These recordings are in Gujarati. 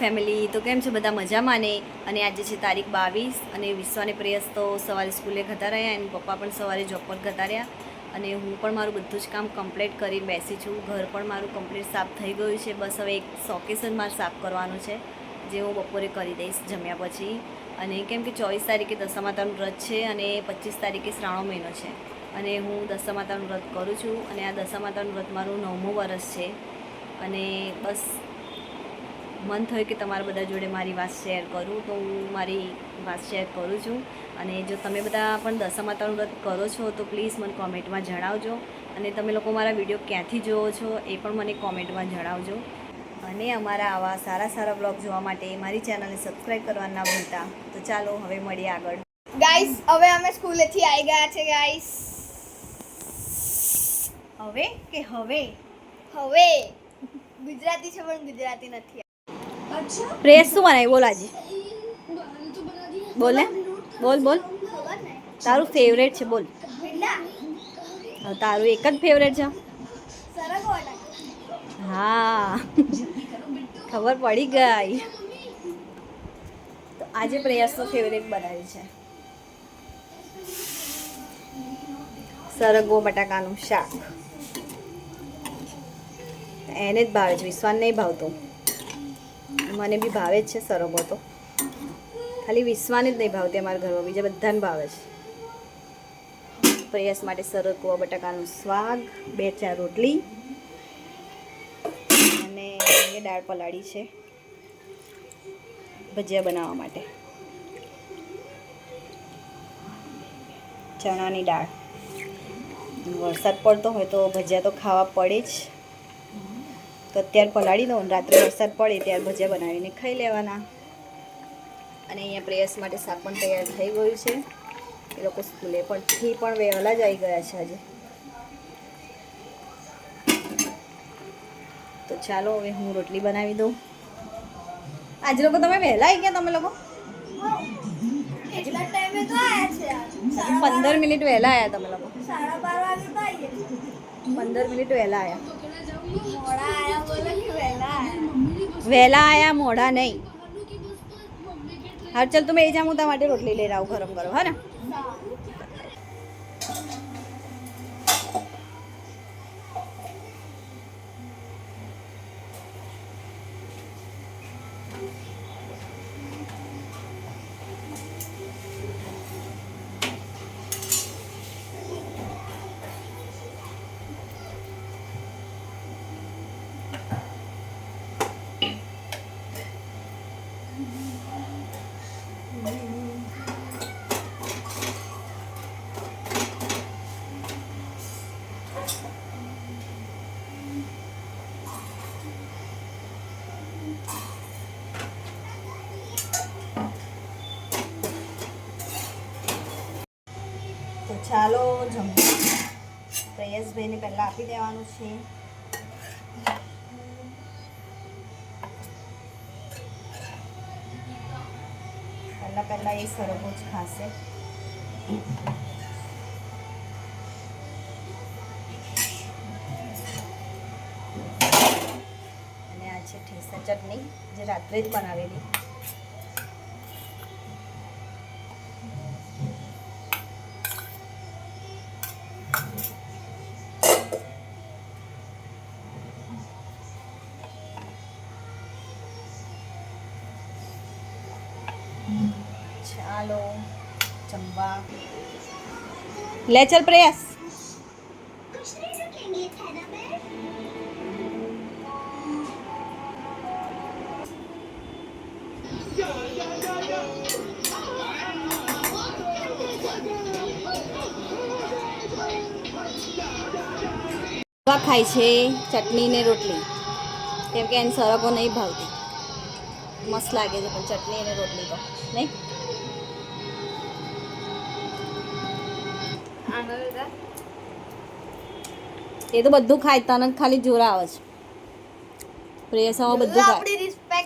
ફેમિલી તો કેમ છે? બધા મજામાં ને? અને આજે છે તારીખ બાવીસ અને વિશ્વાને પ્રેયસ તો સવારે સ્કૂલે ઘતા રહ્યા અને પપ્પા પણ સવારે જોબ પર ઘતા રહ્યા. અને હું પણ મારું બધું જ કામ કમ્પ્લીટ કરી બેસી છું. ઘર પણ મારું કમ્પ્લીટ સાફ થઈ ગયું છે. બસ હવે એક સોકેશન મારે સાફ કરવાનું છે, જે હું બપોરે કરી દઈશ જમ્યા પછી. અને કેમ કે ચોવીસ તારીખે દશા માતાનું વ્રત છે અને પચીસ તારીખે શ્રાવણ મહિનો છે. અને હું દશા માતાનું વ્રત કરું છું. અને આ દશા માતાનું વ્રત મારું નવમું વરસ છે. અને બસ મન થયું કે તમારા બધા જોડે મારી વાત શેર કરું તો હું મારી વાત શેર કરું છું. અને જો તમે બધા પણ દશા માતાનું વ્રત કરો છો તો પ્લીઝ મને કોમેન્ટમાં જણાવજો. અને તમે લોકો મારા વીડિયો ક્યાંથી જુઓ છો એ પણ મને કોમેન્ટમાં જણાવજો. અને અમારા આવા સારા સારા બ્લોગ જોવા માટે મારી ચેનલને સબસ્ક્રાઈબ કરવા ના ભૂલતા. તો ચાલો હવે મળીએ આગળ. ગાઈસ હવે અમે સ્કૂલેથી આવી ગયા છે ગાઈસ હવે કે હવે? હવે. ગુજરાતી છે પણ ગુજરાતી નથી. પ્રેસ શું બનાવી બોલ? આજે બોલ ને બોલ. બોલ તારું ફેવરેટ છે, બોલ. તારું એક જ ફેવરેટ છે. હા. ખબર પડી ગઈ. તો આજે પ્રયાસ તો ફેવરેટ બનાવ્યું છે. સરગવો, બટાકાનું શાક. એને જ ભાવે છે વિશ્વાન નહીં ભાવતું. મને બી ભાવે જ છે સરગવો તો. ખાલી વિશ્વાને જ નહીં ભાવતી અમારા ઘરમાં, બીજા બધાને ભાવે છે. પ્રયાસ માટે સરગવો બટાકાનું સ્વાગ બે ચાર રોટલી અને એ દાળ પલાળી છે ભજીયા બનાવવા માટે. ચણાની દાળ. વરસાદ પડતો હોય તો ભજીયા તો ખાવા પડે જ. તો અત્યારે પલાળી દઉં રાત્રે વરસાદ પડે ત્યારે ભજીયા બનાવીને ખાઈ લેવાના. અને અહીંયા પ્રેયસ માટે શાક પણ તૈયાર થઈ ગયું છે. એ લોકો સ્કૂલે પણથી પણ વહેલા જ આવી ગયા છે આજે. તો ચાલો હવે હું રોટલી બનાવી દઉં. આજે લોકો તમે વહેલા આવી ગયા તમે લોકો? પંદર મિનિટ વહેલા આવ્યા તમે લોકો. પંદર મિનિટ વહેલા આવ્યા વહેલા આયા, મોડા નહીં. હા ચાલ તમે મેં જા હું માટે રોટલી લઈને આવું, ગરમ ગરમ, હા ને? ચાલો જમવા. પ્રયાસભાઈને પહેલાં આપી દેવાનું છે. પહેલાં પહેલાં એ સરગો જ ખાશે. અને આ છે ઠેસા ચટણી, જે રાત્રે જ બનાવેલી ચાલો જમવા લે ચલ પ્રયાસ. ખાય છે, ચટણી ને રોટલી. કેમ કે એને સરગો નહીં ભાવતી. મસ્ત લાગે છે, પણ ચટણી અને રોટલી તો. નહીં? એ તો બધું ખાય તને ખાલી જોરાવે છે. પ્રેયસામાં બધું ખાય.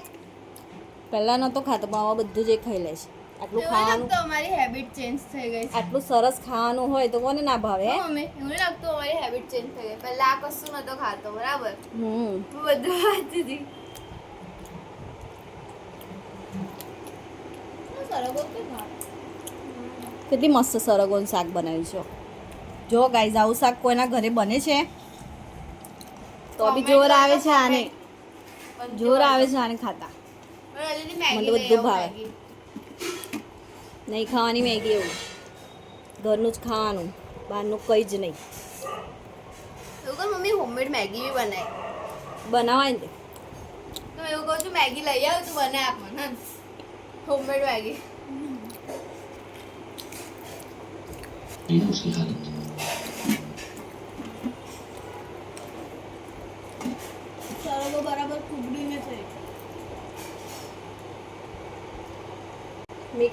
પહેલાં નહોતો ખાતો પણ હવે બધું જ એ ખાઈ લે છે. આટલું ખાવાનું તો અમારી હેબિટ ચેન્જ થઈ ગઈ છે. આટલું સરસ ખાવાનું હોય તો કોને ના ભાવે? હે અમે એવું લાગતું અમારી હેબિટ ચેન્જ થઈ ગઈ. પહેલા આ કશું નતો ખાતો બરાબર? હમ. બધું ખાતી હતી. કેટલી મસ્ત સરગોનું શાક બનાવ્યું છે. જો ગાઈઝ આવું શાક કોઈના ઘરે બને છે? તો બી જોર આવે છે આને. જોર આવે છે આને ખાતા. મને બધું ભાવે. નહીં ખાવાની મેગી એવું. ઘરનું જ ખાવાનું. બહારનું કંઈ જ નહીં. મમ્મી હોમમેડ મેગી બી બનાય. બનાવાય ને. તો એવું કહું છું મેગી લઈ આવ તું બનાય આપ મને હોમમેડ મેગી.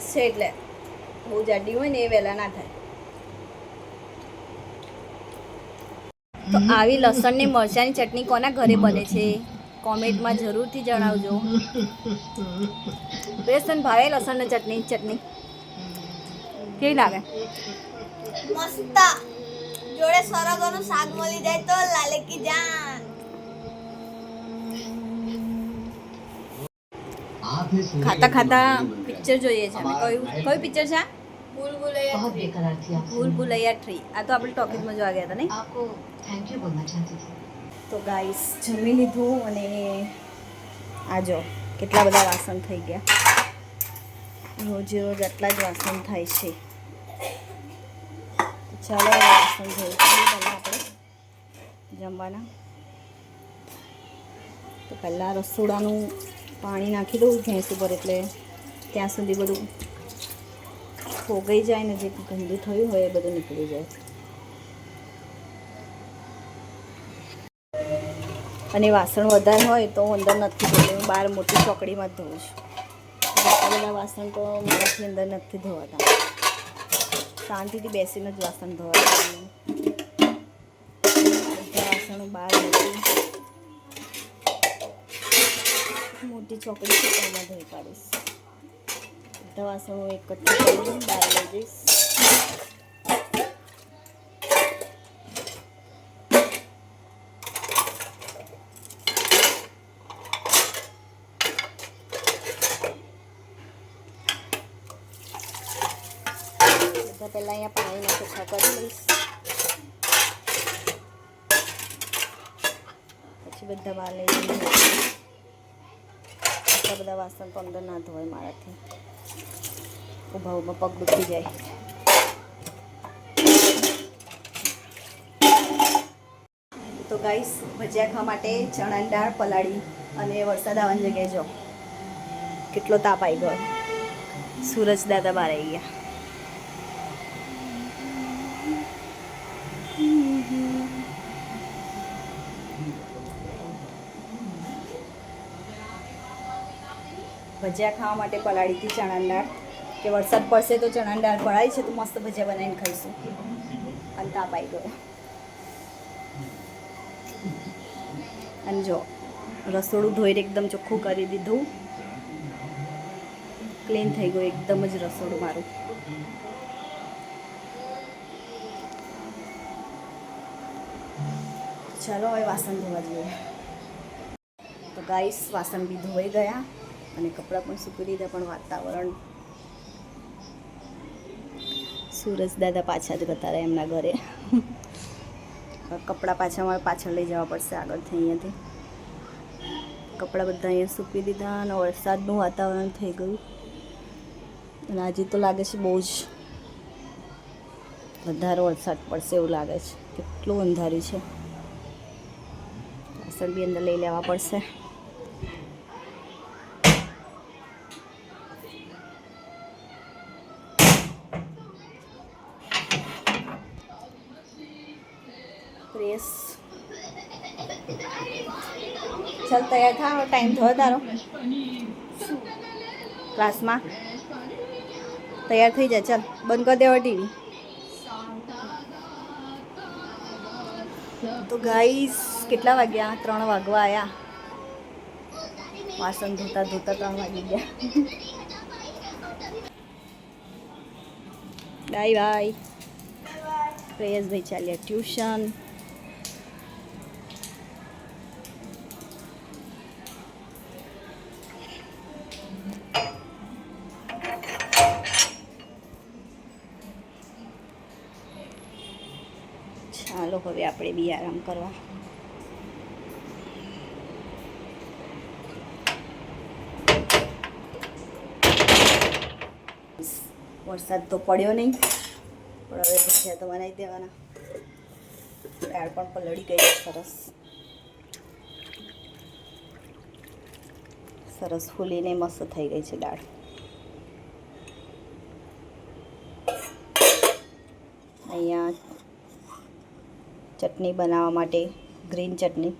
મિક્સ છે એટલે બહુ જાડી હોય ને એ વહેલા ના થાય. તો આવી લસણની મરચાંની ચટણી કોના ઘરે બને છે? કોમેન્ટમાં જરૂરથી જણાવજો. બેસન ભાવે લસણની ચટણી ચટણી. કેવી લાગે? મસ્ત. જોડે સરગવાનું શાક મળી જાય તો લાલે કી ખાતા ખાતા પિક્ચર જોઈએ છે. અમે કયું કયું પિક્ચર છે ભૂલ ભૂલૈયા ભૂલ થ્રી આ તો આપણે ટોકીઝમાં જોવા ગયા હતા નહીં થેન્ક યુ તો ગાઈસ જમી લીધું અને આજો કેટલા બધા વાસણ થઈ ગયા. રોજ રોજ આટલા જ વાસણ થાય છે. ચાલો વાસણ થયું પહેલાં આપણે જમવાના. તો પહેલાં રસોડાનું પાણી નાખી દઉં ભેંસ ઉપર એટલે ત્યાં સુધી બધું ફોગાઈ જાય ને જે ગંદુ થયું હોય એ બધું નીકળી જાય. અને વાસણ વધારે હોય તો અંદર નથી ધોતી, હું બહાર મોટી ચોકડીમાં ધોઉં છું. બધા વાસણ તો મારાથી અંદર નથી ધોવાતા. શાંતિથી બેસીને જ વાસણ ધોવાતા વાસણો બહાર મોટી મોટી ચોકડી છે તો એમાં ધોઈ પાડીશ. બધા વાસણો એકઠું કરીને બહાર લઈ જઈશ પહેલાં અહીંયા પાણીના ચોખ્ખા કરી લઈશ. પછી બધા બહાર લઈ જઈને આટલા બધા વાસણ તો અંદર ના ધોવાય મારાથી. ઊભા ઊભા પગ દુખી જાય. તો ગાઈસ, ભજીયા ખાવા માટે ચણાની દાળ પલાળી અને વરસાદ આવવાની જગ્યાએ જો કેટલો તાપ આવી ગયો. સૂરજ દાદા બહાર આવી ગયા. ભજીયા ખાવા માટે પલાળી હતી ચણાની દાળ. કે વરસાદ પડશે તો ચણાની દાળ પડાય છે, તો મસ્ત ભજીયા બનાવીને ખાઈશું. અને તાપ આવી ગયો. અને જો, રસોડું ધોઈને એકદમ ચોખ્ખું કરી દીધું. ક્લીન થઈ ગયું એકદમ જ રસોડું મારું. ચાલો, હવે વાસણ ધોવા જોઈએ. તો ગાઈસ વાસણ બી ધોઈ ગયા. અને કપડાં પણ સૂકી દીધા, પણ વાતાવરણ સુરજ દાદા પાછા જ જતા રહ્યા એમના ઘરે. કપડાં પાછા મારે પાછળ લઈ જવા પડશે આગળથી અહીંયાથી. કપડાં બધા અહીંયા સૂકવી દીધા અને વરસાદનું વાતાવરણ થઈ ગયું. અને આજે તો લાગે છે બહુ જ વધારે વરસાદ પડશે એવું લાગે છે. કેટલું અંધાર્યું છે. અસર બી અંદર લઈ લેવા પડશે. તૈયાર થાય ટાઈમ થયો તારો? ક્લાસમાં? તૈયાર થઈ જાય ચાલ, બંધ કરી દેવા ટીવી. તો ગાઈસ કેટલા વાગ્યા? ત્રણ વાગવા આવ્યા વાસણ ધોતા ધોતા ત્રણ વાગી ગયા. બાય બાય પ્રેયસભાઈ ચાલ્યા, ટ્યુશન ચાલો હવે આપણે બી આરામ કરવા. વરસાદ તો પડ્યો નહીં, પણ હવે ભજીયા તો બનાવી દેવાના. દાળ પણ પલળી ગઈ સરસ. સરસ ફૂલીને મસ્ત થઈ ગઈ છે દાળ અહીંયા ચટણી બનાવવા માટે, ગ્રીન ચટણી.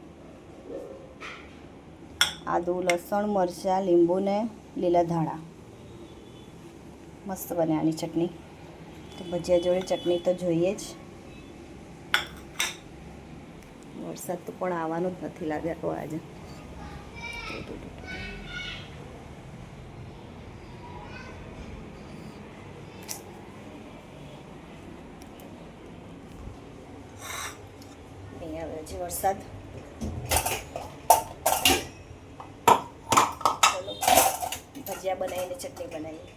આદું, લસણ, મરચાં, લીંબુ ને લીલા ધાણા. મસ્ત બને આની ચટણી. તો ભજીયા જોડે ચટણી તો જોઈએ જ. વરસાદ તો પણ આવવાનું જ નથી લાગ્યા તો આજે અહીંયા આવે છે વરસાદ. ભજીયા બનાવીને ચટણી બનાવીએ.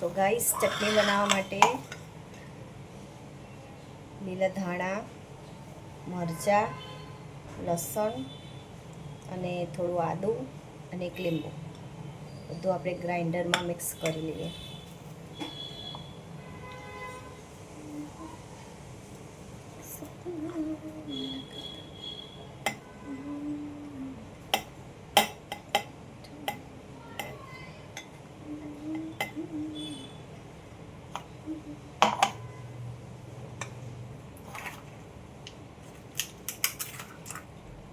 તો ગાઈસ, ચટણી બનાવવા માટે લીલા ધાણા, મરચાં, લસણ અને થોડું આદું અને એક લીંબુ. બધું આપણે ગ્રાઇન્ડરમાં મિક્સ કરી લઈએ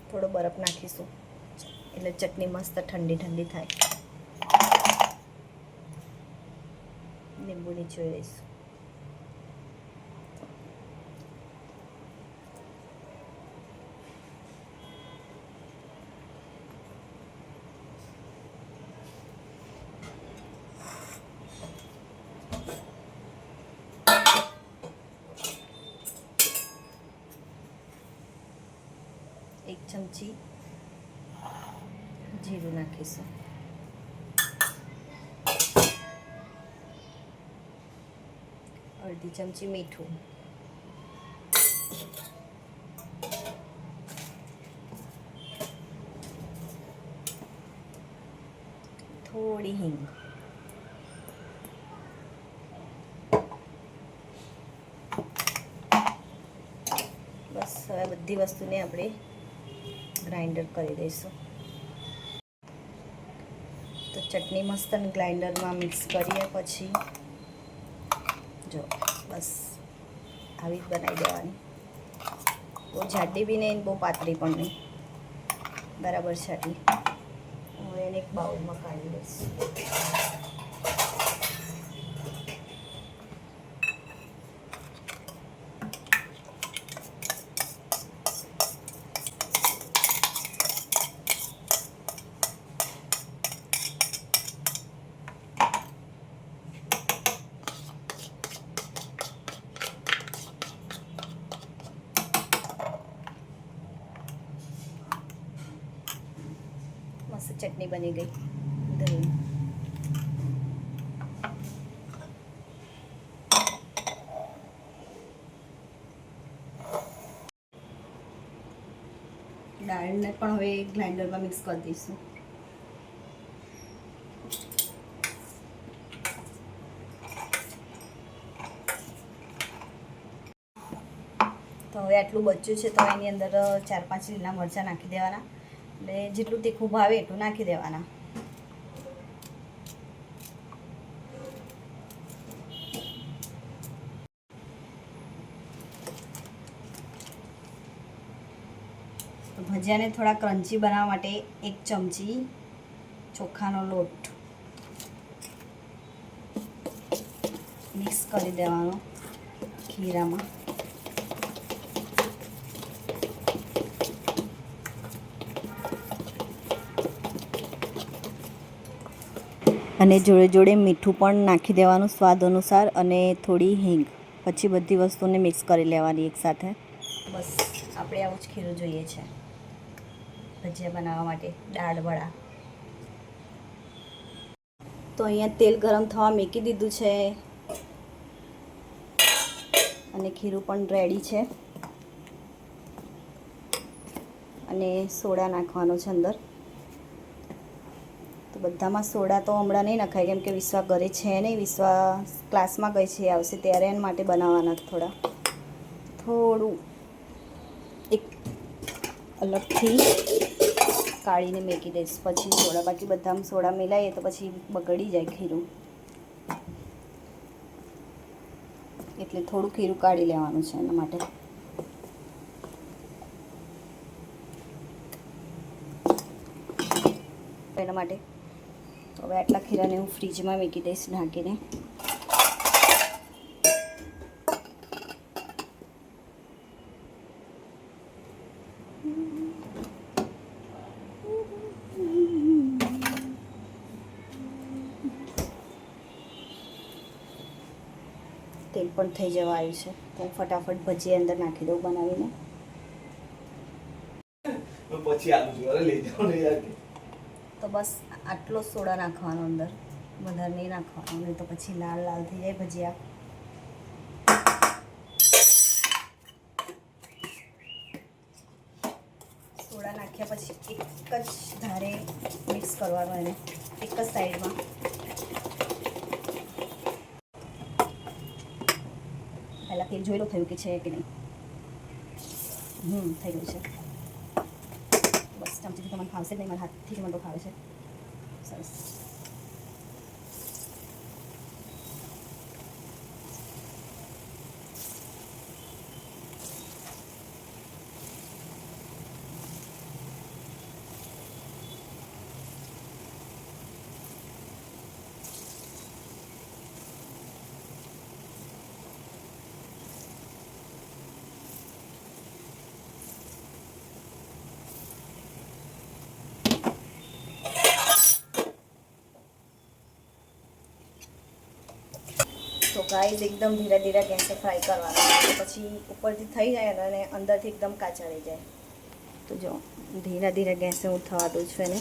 થોડો બરફ નાખીશું એટલે ચટણી મસ્ત ઠંડી ઠંડી થાય. લીંબુ નીચોઈ દઈશું એક ચમચી જીરું નાખીશું અડધી ચમચી મીઠું. થોડી હિંગ. બસ, હવે બધી વસ્તુને આપણે ગ્રાઇન્ડર કરી દઈશું. તો ચટણી મસ્ત ગ્રાઇન્ડરમાં મિક્સ કરીએ પછી બસ, આવી જ બનાવી દેવાની. બહુ જાડી બી નહીં બહુ પાતળી પણ નહીં. બરાબર છે હવે એને એક બાઉલમાં કાઢી દઈશ મસ્ત ચટણી गई दही દાળને પણ હવે ગ્રાઇન્ડરમાં મિક્સ કરી દઈશું. તો હવે આટલું બચ્યું છે તો એની અંદર ચાર પાંચ લીલા મરચાં નાખી દેવાના. એટલે જેટલું તીખું ભાવે એટલું નાખી દેવાના. ભજીયાને થોડા ક્રન્ચી બનાવવા માટે એક ચમચી ચોખાનો લોટ મિક્સ કરી દેવાનો ખીરામાં. અને જોડે જોડે મીઠું પણ નાખી દેવાનું સ્વાદ અનુસાર અને થોડી હિંગ. પછી બધી વસ્તુને મિક્સ કરી લેવાની એકસાથે બસ, આપણે આવું જ ખીરું જોઈએ છે. ભજીયા બનાવવા માટે, દાળ વડા. તો અહીંયા તેલ ગરમ થવા મૂકી દીધું છે. અને ખીરું પણ રેડી છે. અને સોડા નાખવાનો છે અંદર. બધામાં સોડા તો હમણાં નહીં નખાય, કેમ કે વિશ્વા ઘરે છે નહીં. વિશ્વા ક્લાસમાં ગઈ છે આવશે ત્યારે એના માટે બનાવવાના થોડા. થોડું એક અલગથી કાઢીને મેકી દઈશ. પછી સોડા, બાકી બધામાં સોડા મિલાઈએ તો પછી બગડી જાય ખીરું. એટલે થોડું ખીરું કાઢી લેવાનું છે એના માટે. એના માટે હવે આટલા ખીરાને હું ફ્રીજમાં મૂકી દઈશ ઢાંકીને. તેલ પણ થઈ જવા આવ્યું છે. તો હું ફટાફટ ભજી અંદર નાખી દઉં બનાવીને. પછી તો બસ આટલો સોડા નાખવાનો અંદર. વધારે નહીં નાખવાનો, નહીં તો પછી લાલ લાલ થઈ જાય ભજીયા. સોડા નાખ્યા પછી એક જ ધારે મિક્સ કરવાનું એને, એક જ સાઈડમાં. પહેલાં તેલ જોઈ લો થયું કે છે કે નહીં? હમ થઈ ગયું છે. બસ ચમચીથી તમને ખાવશે નહીં, મારા હાથથી મને તો ફાવે છે. સરસ તો ગાઈઝ એકદમ ધીરે ધીરે ગેસે ફ્રાય કરવાના પછી ઉપરથી થઈ જાય અને અંદરથી એકદમ કાચા રહી જાય. તો જો, ધીરે ધીરે ગેસે હું થવા દઉં છું એને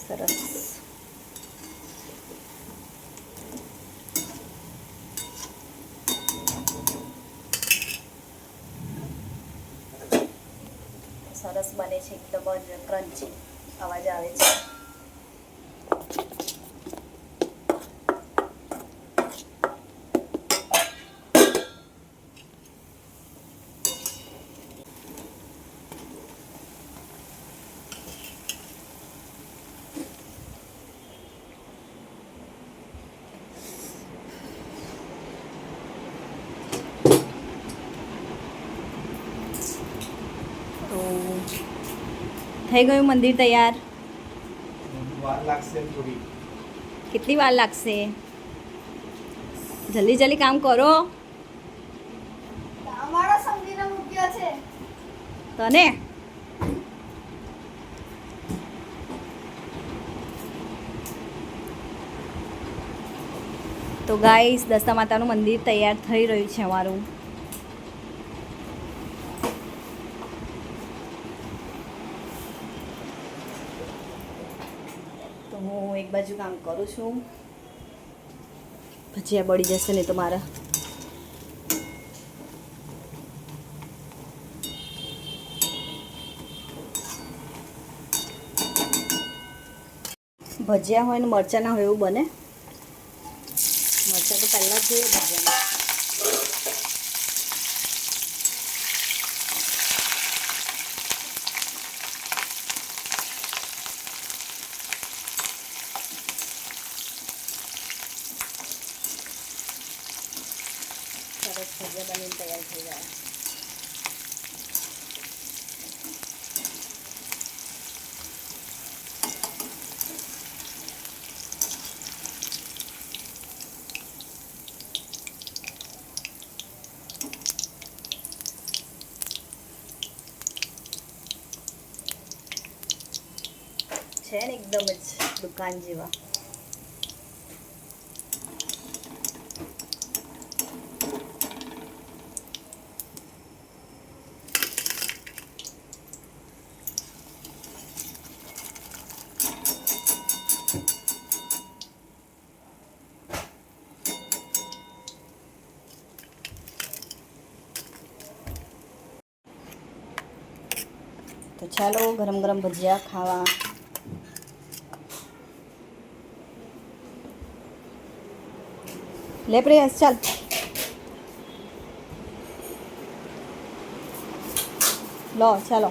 સરસ સરસ બને છે એકદમ જ ક્રન્ચી અવાજ આવે છે. થઈ ગયું મંદિર તૈયાર વાર લાગશે એમ થોડી કેટલી વાર લાગશે જલ્દી જલ્દી કામ કરો તને તો ગાઈસ દશા માતાનું મંદિર તૈયાર થઈ રહ્યું છે અમારું તો હું એક બાજુ કામ કરું છું. ભજીયા બળી જશે ને મારા. ભજીયા હોય ને મરચાં ના હોય એવું બને. મરચાં તો પહેલાં જ જોઈએ ભજીયામાં. એમ જ દુકાન જેવા. તો ચાલો ગરમ ગરમ ભજીયા ખાવા. લે પ્રેયસ ચાલ. લો ચાલો.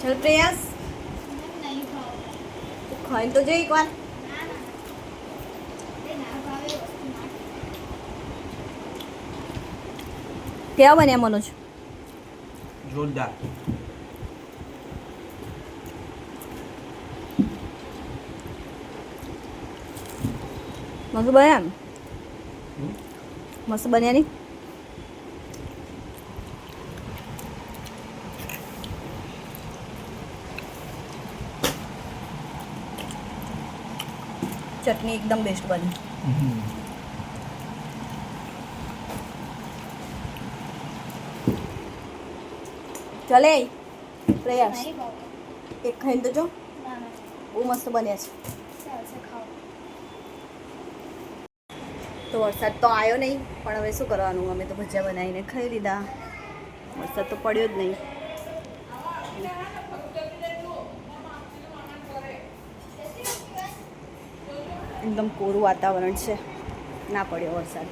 ચાલ પ્રયાસ. નહીં તો તું એક તો જઈ એકવાર ના ના એ ના ભાવે વસ્તુ ના કેવા બન્યા મનોજ? જોરદાર. મસ્ત બન્યા મસ્ત બન્યા નહીં ચટણી એકદમ બેસ્ટ બની. ચલે? પ્રયાસ. એક ખાઈને તો જો. બહુ મસ્ત બન્યા છે. તો વરસાદ તો આવ્યો નહીં પણ હવે શું કરવાનું? અમે તો ભજીયા બનાવીને ખાઈ લીધા. વરસાદ તો પડ્યો જ નહીં. એકદમ કોરું વાતાવરણ છે. ના પડ્યો વરસાદ.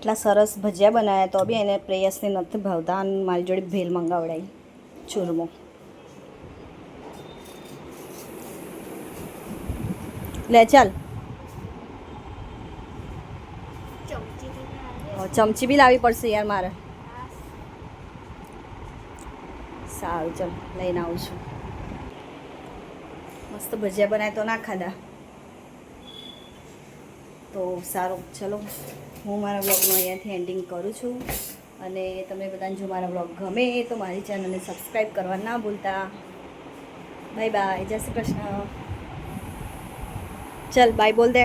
એટલા સરસ ભજીયા બનાવ્યા તો બી એને પ્રેયસને નથી ભાવતા અને મારી જોડે ભેલ મંગાવડાવી ચૂરમો. લે, ચાલ. ચમચી બી લાવવી પડશે યાર મારે. સારું, ચાલ, લઈને આવું છું. મસ્ત ભજીયા બનાય તો ના ખાધા. તો સારું, ચલો. હું મારા બ્લોગનું અહીંયાથી એન્ડિંગ કરું છું. અને તમે બધાને જો મારા બ્લોગ ગમે તો મારી ચેનલને સબસ્ક્રાઈબ કરવા ના ભૂલતા. બાય બાય જય શ્રી કૃષ્ણ. ચલ બાય બોલ દે.